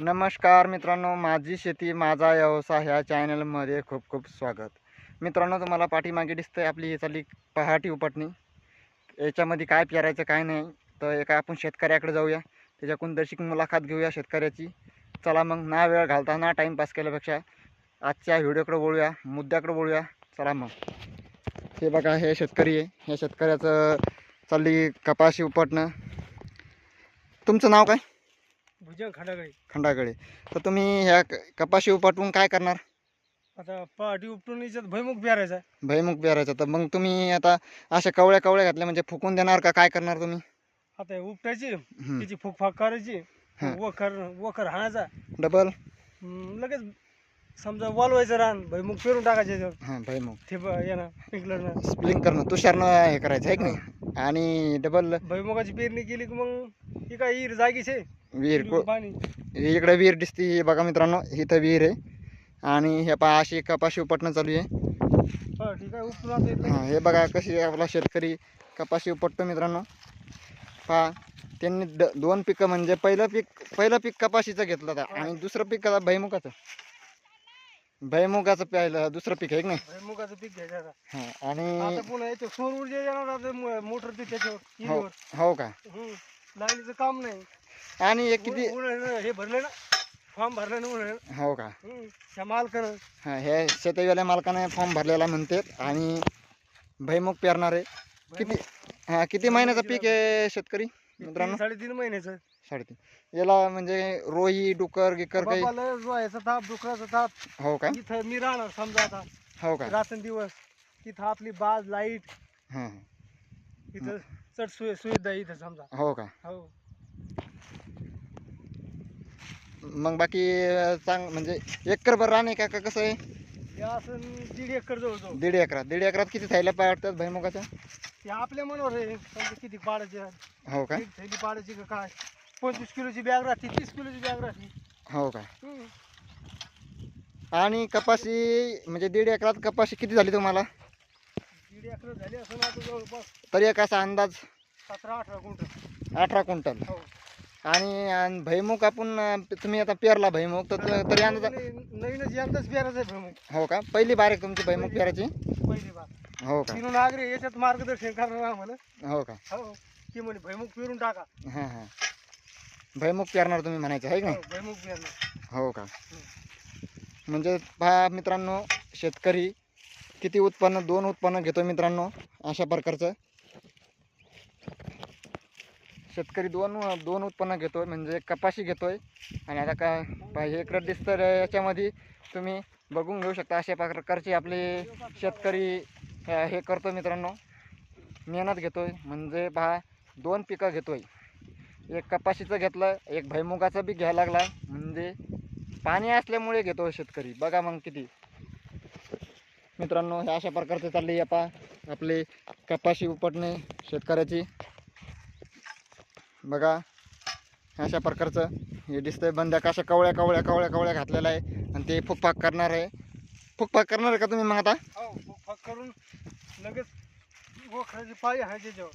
नमस्कार मित्रांनो माझी शेती माझा व्यवसाय ह्या चॅनलमध्ये खूप खूप स्वागत. मित्रांनो तुम्हाला पाठीमागे दिसतंय आपली ही चालली पहाटी उपटणी. याच्यामध्ये काय पेरायचं काय नाही. तर एका आपण शेतकऱ्याकडे जाऊया. त्याच्याकडून दर्शिक मुलाखत घेऊया शेतकऱ्याची. चला मग ना वेळ घालता ना टाईमपास केल्यापेक्षा आजच्या व्हिडिओकडे बोलूया मुद्द्याकडे बोलूया चला मग. हे बघा हे शेतकरी आहे. ह्या शेतकऱ्याचं चालली कपाशी उपटणं. तुमचं नाव काय? भुजंग खंडागळी. खंडाकडे तर तुम्ही ह्या क- कपाशी उपटून काय करणार? आता पहाटी उपटून याच्यात भैमुख पेरायचा. भैमुख तर मग तुम्ही आता अशा कवळ्या कवळ्या घातल्या म्हणजे फुकून देणार का काय करणार तुम्ही? आता हे उपटायची हम्म. त्याची फुकफाक करायची हा. वखर वखर हाणायचा. डबल? हम्म, लगेच समजा वालवायचं रान भैमुख पेरून टाकायचे याच्यावर हां भैमुख ते यानं स्प्रिंकलरनं स्प्लिंग करणं तुषारनं हे करायचं आहे की नाही? आणि डबल? भैमुखाची पेरणी केली की मग ही काय हिर जागीच आहे. विहीर को इकडे विहीर दिसते ही बघा मित्रांनो इथं विहीर आहे. आणि हे पहा अशी कपाशी उपटणं चालू आहे. हां हे बघा कशी आपला शेतकरी कपाशी उपटतो मित्रांनो. पहा त्यांनी द दोन पिकं म्हणजे पहिलं पीक पहिलं पीक कपाशीचं घेतलं होतं आणि दुसरं पीक आता भैमुखाचं भैमुखाचं प्यायलं दुसरं पीक आहे की नाही? पीक घ्यायचं हां आणि पुन्हा याच्या सौर ऊर्जा येणार मोटर त्याच्यावर हो हो का. लाईनीचं काम नाही. आणि हे किती उन्हाळ्यानं हे भरलं ना फॉर्म भरलं ना उन्हाळ्यानं हो का? हम्म. त्या मालकानं. हां हे शेतीवाल्या मालकाने फॉर्म भरलेला म्हणतात. आणि भैमुख पेरणार. आहे किती हां किती महिन्याचं पीक आहे शेतकरी मित्रांनो? तीन साडेतीन महिन्याचं. साडेतीन. याला म्हणजे रोही डुकर गिकर काही ताप डुकराचा ताप. हो का? इथं मी राहणार समजा आता. हो का? रात्रंदिवस इथं आपली बाज लाइट. हां इथं चढ सुवि सुविधा आहे इथं समजा. हो का? हो. मग बाकी चांग म्हणजे एकर भर राणे का का कसं आहे? हे असं दीड एकर जवळजवळ. दीड एकरात. दीड एकरात किती थैल्या पाय वाटतात भैमुखाच्या हे आपल्या मनावर आहे. समजा किती पाडायची हो का? एक थैली पाडायची का काय? पंचवीस किलोची बॅग राहते तीस किलोची बॅग राहते. हो का? हम्म. आणि कपाशी म्हणजे दीड एकरात कपाशी किती झाली तुम्हाला? दीड एकर झाली असं आता जवळपास तरी एक असा अंदाज. सतरा अठरा गुंठ. अठरा क्विंटल. हो. आणि आणि भैमुख आपण अं, तुम्ही आता पेरला भैमुख तर तरी अंदाज नवीन- नवीनच यंदाच पेरायचं आहे हो का? पहिली बार आहे तुमची भैमुख पेरायची? पहिली बार. हो का? तिनं नागरे याच्यात मार्गदर्शन करणार आम्हाला. हो का? हो की म्हणे भैमुख पेरून टाका. हां हां. भैमुख पेरणार तुम्ही म्हणायचं आहे की हो, नाही भैमुख पेरणार. हो का? म्हणजे पहा मित्रांनो शेतकरी किती उत्पन्न दोन उत्पन्न घेतो मित्रांनो अशा प्रकारचं. शेतकरी दोन दोन उत्पन्न घेतोय म्हणजे कपाशी घेतोय. आणि आता का पहा हे इकडं दिसतं याच्यामध्ये तुम्ही बघून घेऊ शकता अशा प्रकारचे आपले शेतकरी हे करतो मित्रांनो. मेहनत घेतोय म्हणजे पहा दोन पिकं घेतोय. एक कपाशीचं घेतलं एक भैमुगाचं बी घ्यायला लागला म्हणजे पाणी असल्यामुळे घेतो शेतकरी. बघा मग किती. मित्रांनो हे अशा प्रकारचे चालले आपा आपले कपाशी उपटणे शेतकऱ्याची. बघा अशा प्रकारचं हे दिसतंय. बंद्या कशा कवळ्या कवळ्या कवळ्या कवळ्या घातलेला आहे. आणि ते फुकपाक करणार आहे. फुकपाक करणार आहे का तुम्ही मग आता? हो करून लगेच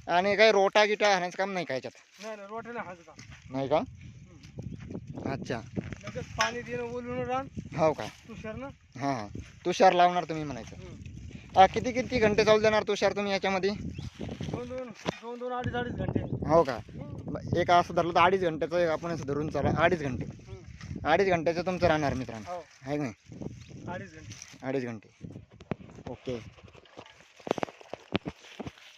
आणि काही रोटा गिटा हाणायचं काम नाही का याच्यात? नाही का? अच्छा. लगेच पाणी हो का? हां हां. तुषार लावणार तुम्ही म्हणायचं. किती किती घंटे चालू देणार तुषार तुम्ही याच्यामध्ये? दोन दोन दोन दोन अडीच अडीच घंटे. हो का? एक असं धरलं तर अडीच घंट्याचं एक आपण असं धरून चाला अडीच घंटे. अडीच घंट्याचं तुमचं राहणार मित्रांनो. हो. आहे की नाही? अडीच घंटे. अडीच घंटे. ओके.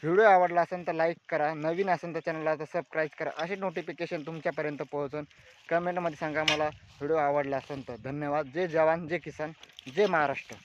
व्हिडिओ आवडला असेल तर लाईक करा. नवीन असेल तर चॅनलला तर सबस्क्राईब करा. असे नोटिफिकेशन तुमच्यापर्यंत पोहोचून कमेंटमध्ये सांगा मला व्हिडिओ आवडला असेल तर. धन्यवाद. जय जवान जय किसान जय महाराष्ट्र.